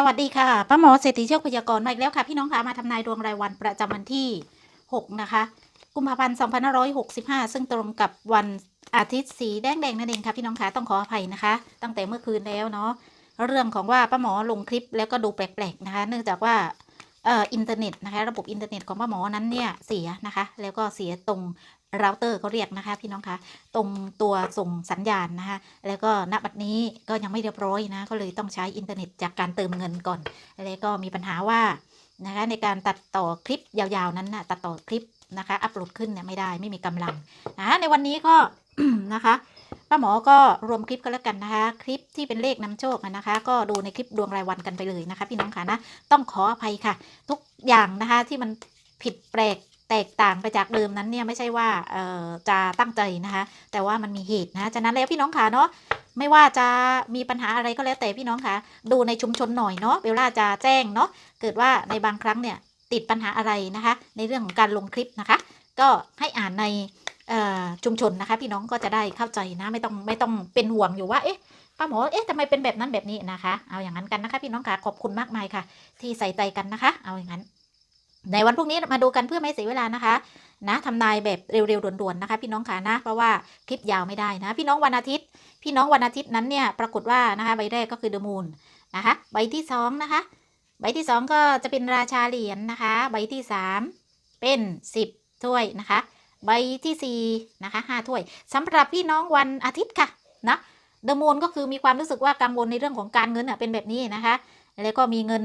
สวัสดีค่ะป้าหมอเศรษฐีเชคพยากรณ์มาอีกแล้วค่ะ พี่น้องคะมาทำนายดวงรายวันประจำวันที่ 6 นะคะ กุมภาพันธ์ 2565 ซึ่งตรงกับวันอาทิตย์สีแดงแดงๆนั่นเองค่ะพี่น้องคะต้องขออภัยนะคะ ตั้งแต่เมื่อคืนแล้วเนาะเรื่องของว่าป้าหมอลงคลิปแล้วก็ดูแปลกๆนะคะ เนื่องจากว่า เอ่ออินเทอร์เน็ตนะคะระบบอินเทอร์เน็ตของป้าหมอนั้นเนี่ยเสียนะคะ แล้วก็เสียตรงเราเตอร์เขาเรียกนะคะ พี่น้องคะตรงตัวส่งสัญญาณนะคะ แล้วก็ณบัดนี้ก็ยังไม่เรียบร้อยนะก็เลยต้องใช้อินเทอร์เน็ตจากการเติมเงินก่อน แล้วก็มีปัญหาว่านะคะในการตัดต่อคลิปยาวๆนั้นนะตัดต่อคลิปนะคะอัปโหลดขึ้นเนี่ยไม่ได้ไม่มีกำลังนะในวันนี้ก็นะคะ ป้าหมอก็รวมคลิปก็แล้วกันนะคะ คลิปที่เป็นเลขนำโชคนะคะ ก็ดูในคลิปดวงรายวันกันไปเลยนะคะ พี่น้องค่ะนะต้องขออภัยค่ะ ทุกอย่างนะคะที่มันผิดแปลกแตกต่างไปจากเดิมนั้นเนี่ยไม่ใช่ว่าจะตั้งใจนะคะ แต่ว่ามันมีเหตุนะฉะนั้นแล้วพี่น้องค่ะเนาะไม่ว่าจะมีปัญหาอะไรก็แล้วแต่พี่น้องค่ะ ดูในชุมชนหน่อยเนาะเวลาจะแจ้งเนาะเกิดว่าในบางครั้งเนี่ยติดปัญหาอะไรนะคะ ในเรื่องของการลงคลิปนะคะ ก็ให้อ่านใน ชุมชนนะคะ พี่น้องก็จะได้เข้าใจนะไม่ต้องไม่ต้องเป็นห่วงอยู่ว่าเอ๊ะป้าหมอเอ๊ะทำไมเป็นแบบนั้นแบบนี้นะคะ เอาอย่างนั้นกันนะคะ พี่น้องค่ะขอบคุณมากมายค่ะ ที่ใส่ใจกันนะคะ เอาอย่างนั้น ในวันพรุ่งนี้มาดูกันเพื่อไม่เสียเวลานะคะ นะทำนายแบบเร็วๆด่วนๆนะคะ พี่น้องค่ะนะ เพราะว่าคลิปยาวไม่ได้นะ พี่น้องวันอาทิตย์ พี่น้องวันอาทิตย์นั้นเนี่ยปรากฏว่านะคะใบแรกก็คือเดอะมูนนะคะ ใบที่สองนะคะ ใบที่สองก็จะเป็นราชาเหรียญนะคะ ใบที่สามเป็นสิบถ้วยนะคะ ใบที่สี่นะคะห้าถ้วยสำหรับพี่น้องวันอาทิตย์ค่ะนะเดอะมูนก็คือมีความรู้สึกว่ากังวลในเรื่องของการเงินอะเป็นแบบนี้นะคะแล้วก็มีเงิน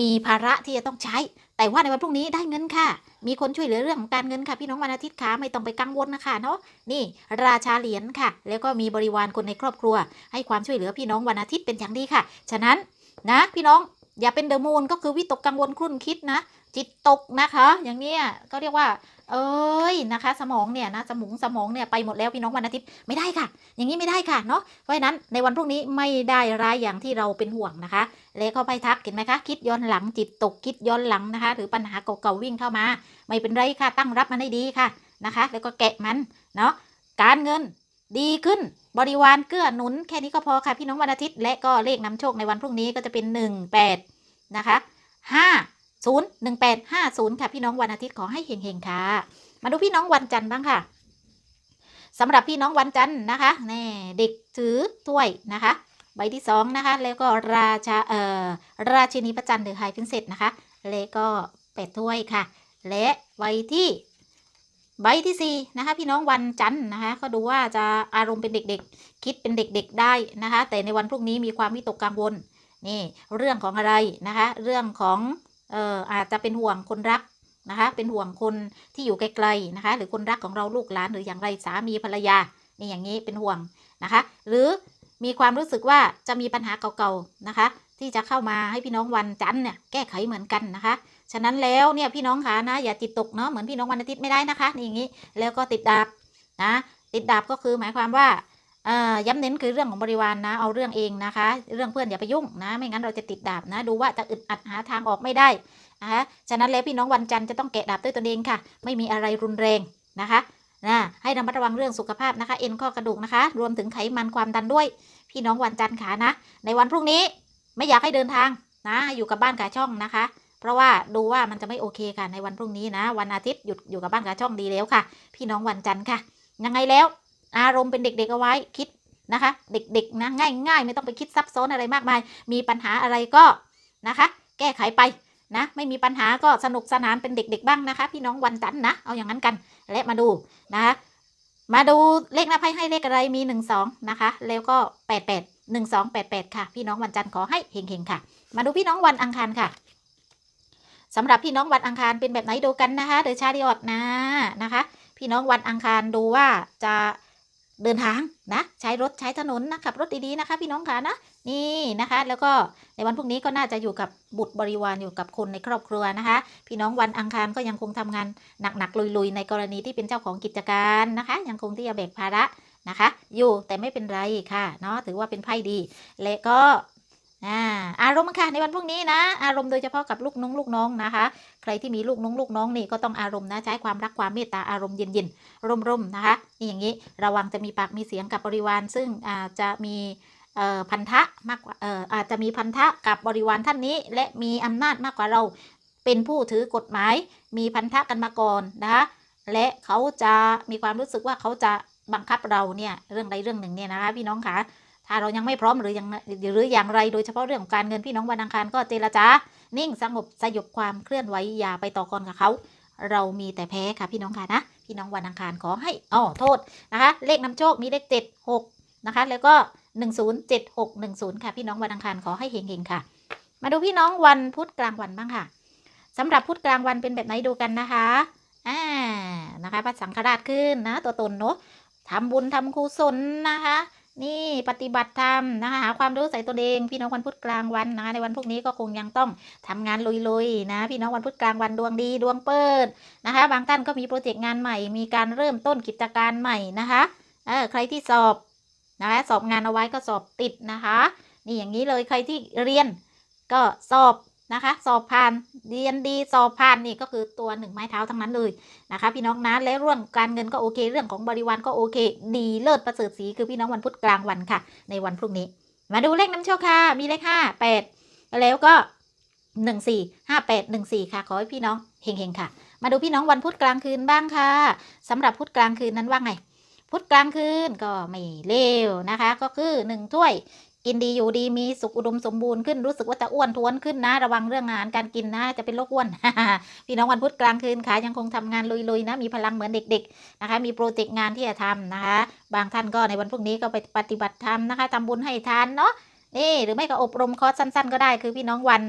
มีภาระที่จะต้องใช้ แต่ว่าในวันพรุ่งนี้ได้เงินค่ะ มีคนช่วยเหลือเรื่องของการเงินค่ะ พี่น้องวันอาทิตย์ค่ะไม่ต้องไปกังวลนะคะเนาะนี่ราชาเหรียญค่ะ แล้วก็มีบริวารคนในครอบครัว ให้ความช่วยเหลือพี่น้องวันอาทิตย์เป็นอย่างดีค่ะ ฉะนั้นนะพี่น้องอย่าเป็นเดอะมูนก็คือวิตกกังวลครุ่นคิดนะ จิตตกนะคะ อย่างนี้ก็เรียกว่า เอ้ยนะคะ สมองเนี่ยนะสมองสมองเนี่ยไปหมดแล้วพี่น้องวันอาทิตย์ไม่ได้ค่ะ อย่างนี้ไม่ได้ค่ะเนาะเพราะฉะนั้นในวันพรุ่งนี้ไม่ได้ร้ายอย่างที่เราเป็นห่วงนะคะ แล้วก็ไปทักเห็นไหมคะ คิดย้อนหลังจิตตกคิดย้อนหลังนะคะ หรือปัญหาเก่าๆวิ่งเข้ามา ไม่เป็นไรค่ะตั้งรับมันให้ดีค่ะนะคะ แล้วก็แกะมันเนาะการเงินดีขึ้นบริวารเกื้อหนุนแค่นี้ก็พอค่ะพี่น้องวันอาทิตย์และก็เลขนำโชคในวันพรุ่งนี้ก็จะเป็น 1 8 นะคะ 5 0 1 8 5 0 ค่ะพี่น้องวันอาทิตย์ขอให้เฮงๆค่ะ มาดูพี่น้องวันจันทร์บ้างค่ะสำหรับพี่น้องวันจันทร์นะคะแน่เด็กถือถ้วยนะคะ ใบที่สองนะคะ แล้วก็ราชาเอ่อราชินีประจันเดอะไฮพินเซตนะคะ แล้วก็เป็ดถ้วยค่ะ และใบที่ใบที่สี่นะคะ พี่น้องวันจันทร์นะคะ ก็ดูว่าจะอารมณ์เป็นเด็กๆ คิดเป็นเด็กๆได้นะคะ แต่ในวันพรุ่งนี้มีความวิตกกังวลนี่เรื่องของอะไรนะคะ เรื่องของ เอ่ออาจจะเป็นห่วงคนรักนะคะ เป็นห่วงคนที่อยู่ไกลๆนะคะ หรือคนรักของเราลูกหลานหรืออย่างไรสามีภรรยานี่อย่างนี้เป็นห่วงนะคะ หรือมีความรู้สึกว่าจะมีปัญหาเก่าๆนะคะ ที่จะเข้ามาให้พี่น้องวันจันทร์เนี่ยแก้ไขเหมือนกันนะคะ ฉะนั้นแล้วเนี่ยพี่น้องคะนะอย่าติดตกเนาะเหมือนพี่น้องวันอาทิตย์ไม่ได้นะคะนี่อย่างนี้แล้วก็ติดดาบนะติดดาบก็คือหมายความว่า ย้ำเน้นคือเรื่องของบริวารนะ เอาเรื่องเองนะคะ เรื่องเพื่อนอย่าไปยุ่งนะ ไม่งั้นเราจะติดดาบนะ ดูว่าจะอึดอัดหาทางออกไม่ได้นะคะฉะนั้นแล้วพี่น้องวันจันทร์จะต้องแกะดาบด้วยตนเองค่ะ ไม่มีอะไรรุนแรงนะคะนะให้ระมัดระวังเรื่องสุขภาพนะคะ เอ็นข้อกระดูกนะคะ รวมถึงไขมันความดันด้วย พี่น้องวันจันทร์ขานะ ในวันพรุ่งนี้ไม่อยากให้เดินทางนะ อยู่กับบ้านกาช่องนะคะ เพราะว่าดูว่ามันจะไม่โอเคค่ะในวันพรุ่งนี้นะ วันอาทิตย์หยุดอยู่กับบ้านกาช่องดีแล้วค่ะ พี่น้องวันจันทร์ค่ะ ยังไงแล้ว อารมณ์เป็นเด็กๆเอาไว้คิดนะคะ เด็กๆนะง่าย ๆ ไม่ต้องไปคิดซับซ้อนอะไรมากมาย มีปัญหาอะไรก็นะคะ แก้ไขไปนะ ไม่มีปัญหาก็สนุกสนานเป็นเด็ก ๆ บ้างนะคะ พี่น้องวันจันทร์นะ เอาอย่างนั้นกัน และมาดูนะคะ มาดูเลขหน้าไพ่ให้เลขอะไรมีหนึ่งสองนะคะ แล้วก็แปดแปดหนึ่งสองแปดแปดค่ะ พี่น้องวันจันทร์ขอให้เฮงๆค่ะ มาดูพี่น้องวันอังคารค่ะสำหรับพี่น้องวันอังคารเป็นแบบไหนดูกันนะคะเดอชาริออดนะนะคะ พี่น้องวันอังคารดูว่าจะ เดินทางนะ ใช้รถใช้ถนนนะขับรถดีๆนะคะ พี่น้องค่ะนะนี่นะคะ แล้วก็ในวันพรุ่งนี้ก็น่าจะอยู่กับบุตรบริวารอยู่กับคนในครอบครัวนะคะ พี่น้องวันอังคารก็ยังคงทำงานหนักๆลุยๆ ในกรณีที่เป็นเจ้าของกิจการนะคะ ยังคงที่จะแบกภาระนะคะ อยู่แต่ไม่เป็นไรค่ะเนาะถือว่าเป็นไพ่ดี และก็ อ่าอารมณ์ค่ะในวันพรุ่งนี้นะ อารมณ์โดยเฉพาะกับลูกน้องลูกน้องนะคะ ใครที่มีลูกน้องลูกน้องนี่ก็ต้องอารมณ์นะใช้ความรักความเมตตาอารมณ์เย็นๆร่มๆนะคะนี่อย่างนี้ระวังจะมีปากมีเสียงกับบริวาร ซึ่งอาจจะมีพันธะมากกว่าเอ่ออาจจะมีพันธะกับบริวารท่านนี้ และมีอำนาจมากกว่าเราเป็นผู้ถือกฎหมาย มีพันธะกันมาก่อนนะคะและเขาจะมีความรู้สึกว่าเขาจะบังคับเราเนี่ยเรื่องใดเรื่องหนึ่งเนี่ยนะคะพี่น้องคะ ถ้าเรายังไม่พร้อมหรือยังหรืออย่างไรโดยเฉพาะเรื่องของการเงินพี่น้องวันอังคารก็เจรจา นิ่งสงบสยบความเคลื่อนไหวอย่าไปต่อกรกับเขา เรามีแต่แพ้ค่ะพี่น้องค่ะนะ พี่น้องวันอังคารขอให้อ๋อโทษนะคะ เลขนำโชคมีเลขเจ็ดหกนะคะ แล้วก็หนึ่งศูนย์เจ็ดหกหนึ่งศูนย์ค่ะ พี่น้องวันอังคารขอให้เฮงๆค่ะ มาดูพี่น้องวันพุธกลางวันบ้างค่ะสำหรับพุธกลางวันเป็นแบบไหนดูกันนะคะอ่านะคะพระสังฆราชขึ้นนะ ตัวตนเนาะทำบุญทำกุศลนะคะ นี่ปฏิบัติธรรมนะคะหาความรู้ใส่ตัวเอง พี่น้องวันพุธกลางวันนะคะในวันพวกนี้ก็คงยังต้องทำงานลุยๆนะ พี่น้องวันพุธกลางวันดวงดีดวงเปิดนะคะ บางท่านก็มีโปรเจกต์งานใหม่ มีการเริ่มต้นกิจการใหม่นะคะเออใครที่สอบนะคะสอบงานเอาไว้ก็สอบติดนะคะ นี่อย่างนี้เลยใครที่เรียนก็สอบ นะคะ สอบผ่านเรียนดีสอบผ่านนี่ก็คือตัวหนึ่งไม้เท้าทั้งนั้นเลยนะคะ พี่น้องนะและเรื่องการเงินก็โอเค เรื่องของบริวารก็โอเค ดีเลิศประเสริฐสีคือพี่น้องวันพุธกลางวันค่ะ ในวันพรุ่งนี้ มาดูเลขน้ำโชคค่ะ มีเลขห้าแปดแล้วก็หนึ่งสี่ห้าแปดหนึ่งสี่ค่ะ ขอให้พี่น้องเฮงๆค่ะ มาดูพี่น้องวันพุธกลางคืนบ้างค่ะสำหรับพุธกลางคืนนั้นว่าไงพุธกลางคืนก็ไม่เลวนะคะ ก็คือหนึ่งถ้วย กินดีอยู่ดีมีสุขอุดมสมบูรณ์ขึ้นรู้สึกว่าจะอ้วนท้วนขึ้นนะระวังเรื่องอาหารการกินนะจะเป็นโรคอ้วน พี่น้องวันพุธกลางคืนค่ะยังคงทำงานลุยๆนะมีพลังเหมือนเด็ก ๆนะคะ มีโปรเจกต์งานที่จะทำนะคะ บางท่านก็ในวันพรุ่งนี้ก็ไปปฏิบัติธรรมนะคะทำบุญให้ทานเนาะนี่หรือไม่ก็อบรมคอร์สสั้น ๆ ก็ได้คือพี่น้องวัน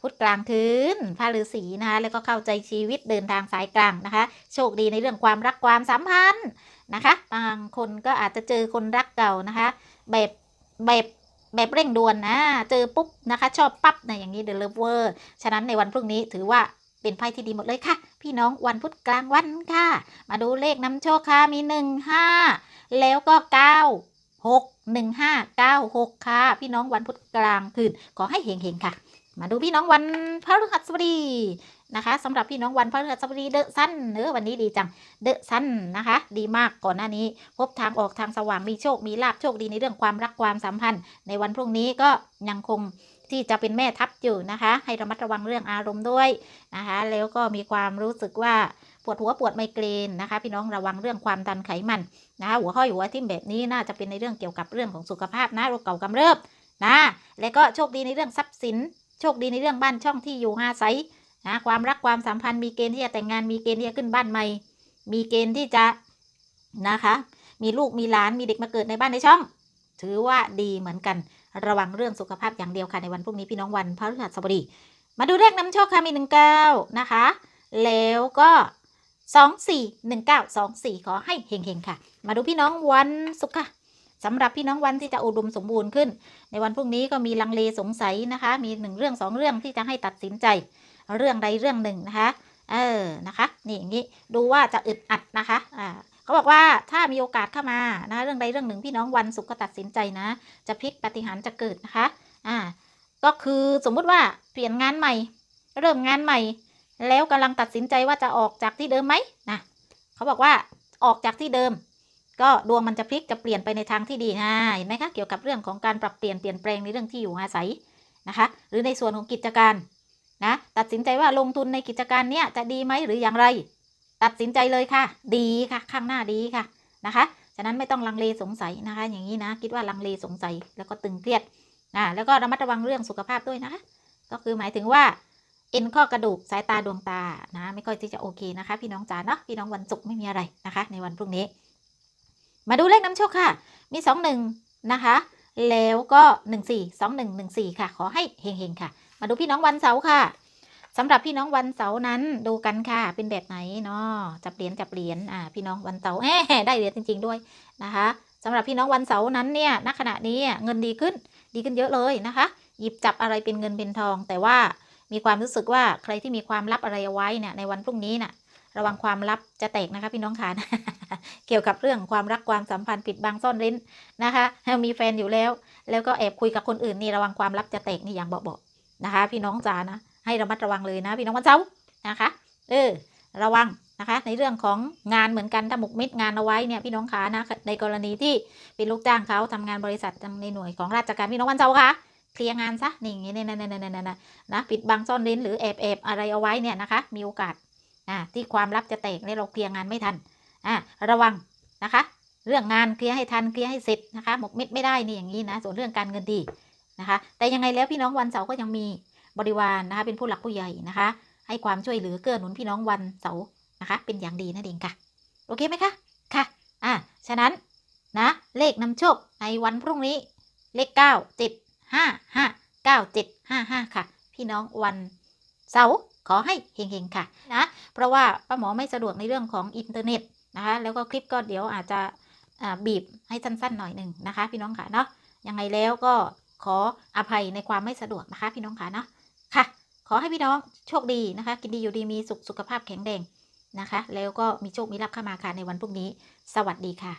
พุธกลางคืนพระฤาษีนะคะแล้วก็เข้าใจชีวิตเดินทางสายกลางนะคะ โชคดีในเรื่องความรักความสัมพันธ์นะคะ บางคนก็อาจจะเจอคนรักเก่านะคะ แบบแบบ แบบเร่งด่วนนะ เจอปุ๊บนะคะ ชอบปั๊บนะอย่างนี้เดลเวอร์ฉะนั้นในวันพรุ่งนี้ถือว่าเป็นไพ่ที่ดีหมดเลยค่ะ พี่น้องวันพุธกลางวันค่ะ มาดูเลขนำโชคค่ะ มีหนึ่งห้าแล้วก็เก้าหกหนึ่งห้าเก้าหกค่ะ พี่น้องวันพุธกลางคืน ขอให้เฮงๆค่ะ มาดูพี่น้องวันพฤหัสบดี นะคะสำหรับพี่น้องวันพฤหัสบดีเดอะซันเนื้อวันนี้ดีจังเดอะซันนะคะ ดีมากก่อนหน้านี้ พบทางออกทางสว่างมีโชคมีลาบโชคดีในเรื่องความรักความสัมพันธ์ ในวันพรุ่งนี้ก็ยังคงที่จะเป็นแม่ทัพอยู่นะคะ ให้ระมัดระวังเรื่องอารมณ์ด้วยนะคะ แล้วก็มีความรู้สึกว่าปวดหัวปวดไมเกรนนะคะ พี่น้องระวังเรื่องความดันไขมันนะคะหัวข้อหัวทิ่มแบบนี้น่าจะเป็นในเรื่องเกี่ยวกับเรื่องของสุขภาพนะโรคเก่ากำเริบนะแล้วก็โชคดีในเรื่องทรัพย์สิน โชคดีในเรื่องบ้านช่องที่อยู่อาศัย นะความรักความสัมพันธ์มีเกณฑ์ที่จะแต่งงานมีเกณฑ์ที่จะขึ้นบ้านใหม่ มีเกณฑ์ที่จะนะคะ มีลูกมีหลานมีเด็กมาเกิดในบ้านในช่อง ถือว่าดีเหมือนกันระวังเรื่องสุขภาพอย่างเดียวค่ะในวันพรุ่งนี้พี่น้องวันพฤหัสบดี มาดูเลขนำโชคค่ะมีหนึ่งเก้านะคะ แล้วก็สองสี่หนึ่งเก้าสองสี่ขอให้เฮงๆค่ะ มาดูพี่น้องวันศุกร์ค่ะสำหรับพี่น้องวันที่จะอุดมสมบูรณ์ขึ้น ในวันพรุ่งนี้ก็มีลังเลสงสัยนะคะ มีหนึ่งเรื่องสองเรื่องที่จะให้ตัดสินใจ เรื่องใดเรื่องหนึ่งนะคะเออนะคะนี่อย่างนี้ดูว่าจะอึดอัดนะคะอ่าเขาบอกว่าถ้ามีโอกาสเข้ามานะเรื่องใดเรื่องหนึ่งพี่น้องวันศุกร์ก็ตัดสินใจนะ จะพลิกปฏิหารจะเกิดนะคะอ่าก็คือสมมุติว่าเปลี่ยนงานใหม่ เริ่มงานใหม่ แล้วกำลังตัดสินใจว่าจะออกจากที่เดิมไหมนะเขาบอกว่าออกจากที่เดิม ก็ดวงมันจะพลิกจะเปลี่ยนไปในทางที่ดีอ่าเห็นไหมคะเกี่ยวกับเรื่องของการปรับเปลี่ยนเปลี่ยนแปลงในเรื่องที่อยู่อาศัยนะคะ หรือในส่วนของกิจการ นะตัดสินใจว่าลงทุนในกิจการเนี้ยจะดีไหมหรืออย่างไร ตัดสินใจเลยค่ะ ดีค่ะ ข้างหน้าดีค่ะนะคะฉะนั้นไม่ต้องลังเลสงสัยนะคะ อย่างนี้นะ คิดว่าลังเลสงสัยแล้วก็ตึงเครียดนะแล้วก็ระมัดระวังเรื่องสุขภาพด้วยนะคะ ก็คือหมายถึงว่าเอ็นข้อกระดูกสายตาดวงตานะไม่ค่อยที่จะโอเคนะคะ พี่น้องจ๋าเนาะพี่น้องวันศุกร์ไม่มีอะไรนะคะ ในวันพรุ่งนี้ มาดูเลขน้ำโชคค่ะ มีสองหนึ่งนะคะ แล้วก็หนึ่งสี่สองหนึ่งหนึ่งสี่ค่ะ ขอให้เฮงๆค่ะ มาดูพี่น้องวันเสาร์ค่ะสำหรับพี่น้องวันเสาร์นั้นดูกันค่ะ เป็นแบบไหนเนาะจับเหรียญจับเหรียญอ่าพี่น้องวันเสาร์แหมได้เหรียญจริง ๆด้วยนะคะสำหรับพี่น้องวันเสาร์นั้นเนี่ยณขณะนี้เงินดีขึ้นดีขึ้นเยอะเลยนะคะ หยิบจับอะไรเป็นเงินเป็นทอง แต่ว่ามีความรู้สึกว่าใครที่มีความลับอะไรไว้เนี่ยในวันพรุ่งนี้น่ะระวังความลับจะแตกนะคะพี่น้องค่ะเกี่ยวกับเรื่องความรักความสัมพันธ์ปิดบังซ่อนเร้นนะคะมีแฟนอยู่แล้ว แล้วก็แอบคุยกับคนอื่นนี่ระวังความลับจะแตกนี่อย่างเบาๆ นะคะ พี่น้องจ๋านะ ให้ระมัดระวังเลยนะ พี่น้องวันเสาร์นะคะ เออ ระวังนะคะ ในเรื่องของงานเหมือนกันถ้าหมกเม็ดงานเอาไว้เนี่ยพี่น้องขานะในกรณีที่เป็นลูกจ้างเขาทำงานบริษัทในหน่วยของราชการพี่น้องวันเสาร์ค่ะเคลียร์งานซะนี่อย่างนี้เนี่ยเนี่ยนี่นี่นะปิดบังซ่อนเร้นหรือแอบแอบอะไรเอาไว้เนี่ยนะคะ มีโอกาสอ่าที่ความลับจะแตกและเราเคลียร์งานไม่ทันอ่าระวังนะคะ เรื่องงานเคลียร์ให้ทันเคลียร์ให้เสร็จนะคะ หมกเม็ดไม่ได้นี่อย่างนี้นะ ส่วนเรื่องการเงินดี นะคะ แต่ยังไงแล้วพี่น้องวันเสาร์ก็ยังมีบริวารนนะคะ เป็นผู้หลักผู้ใหญ่นะคะ ให้ความช่วยเหลือเกื้อหนุนพี่น้องวันเสาร์นะคะ เป็นอย่างดีนั่นเองค่ะ โอเคไหมคะ ค่ะ อ่า ฉะนั้นนะเลขนำโชคในวันพรุ่งนี้เลขเก้าเจ็ดห้าห้าเก้าเจ็ดห้าห้าค่ะ พี่น้องวันเสาร์ขอให้เฮงๆค่ะนะเพราะว่าป้าหมอไม่สะดวกในเรื่องของอินเทอร์เน็ตนะคะแล้วก็คลิปก็เดี๋ยวอาจจะบีบให้สั้นๆหน่อยหนึ่งนะคะ พี่น้องค่ะเนาะยังไงแล้วก็ ขออภัยในความไม่สะดวกนะคะ พี่น้องคะเนาะค่ะ ขอให้พี่น้องโชคดีนะคะ กินดีอยู่ดีมีสุขสุขภาพแข็งแรงนะคะ แล้วก็มีโชคมีลาภเข้ามาค่ะในวันพรุ่งนี้ สวัสดีค่ะ